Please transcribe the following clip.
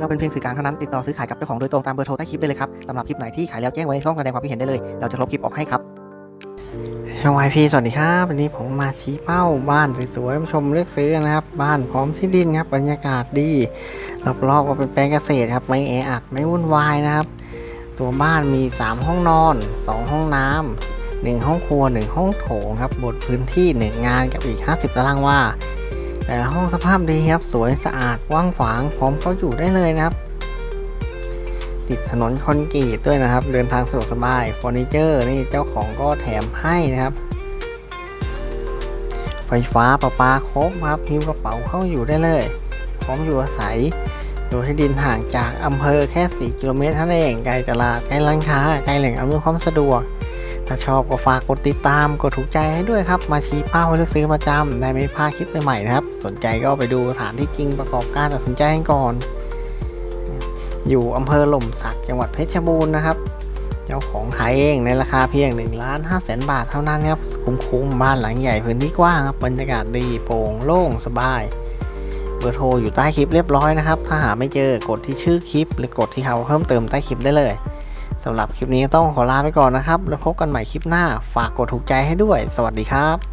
เราเป็นเพียงสื่อกลางเท่านั้นติดต่อซื้อขายกับเจ้าของโดยตรงตามเบอร์โทรใต้คลิปได้เลยครับสำหรับคลิปไหนที่ขายแล้วแจ้งไว้ในช่องแสดงความคิดเห็นได้เลย เราจะลบคลิปออกให้ครับช่องไอพีสวัสดีครับวันนี้ผมมาชี้เป้าบ้านสวยๆมาชมเลือกซื้อนะครับ บ้านพร้อมที่ดินครับบรรยากาศดีรอบๆก็เป็นแปลงเกษตรครับไม่แออัดไม่วุ่นวายนะครับ ตัวบ้านมี 3 ห้องนอน 2 ห้องน้ำหนึ่งห้องครัว 1 ห้องโถงครับบทพื้นที่ 1 งานกับอีก 50 ตารางวา แต่ละห้องสภาพดีครับ สวยสะอาดกว้างขวางพร้อมเข้าอยู่ได้เลยนะครับ ติดถนนคอนกรีตด้วยนะครับ เดินทางสะดวกสบายเฟอร์นิเจอร์นี่เจ้าของก็แถมให้นะครับ ไฟฟ้าประปาครบครับหิ้วกระเป๋าเข้าอยู่ได้เลย พร้อมอยู่อาศัยตัวที่ดินห่างจากอำเภอแค่ 4 กิโลเมตรเท่านั้นเองไกลตลาดใกล้ร้านค้าใกลแหล่งอำนวยความสะดวก ถ้าชอบก็ฝากกดติดตามกดถูกใจให้ด้วยครับ มาชี้เป้าให้เลือกซื้อประจำได้ไม่พลาดคลิปใหม่ๆนะครับ สนใจก็ไปดูสถานที่จริงประกอบการตัดสินใจกันก่อน อยู่อำเภอหล่มสักจังหวัดเพชรบูรณ์นะครับ เจ้าของขายเองในราคาเพียง1ล้าน5แสนบาทเท่านั้นครับคุ้มๆบ้านหลังใหญ่พื้นที่กว้างครับบรรยากาศดีโปร่งโล่งสบายเบอร์โทรอยู่ใต้คลิปเรียบร้อยนะครับ ถ้าหาไม่เจอกดที่ชื่อคลิป หรือกดที่เขาเพิ่มเติมใต้คลิปได้เลย สำหรับคลิปนี้ต้องขอลาไปก่อนนะครับ แล้วพบกันใหม่คลิปหน้า ฝากกดถูกใจให้ด้วย สวัสดีครับ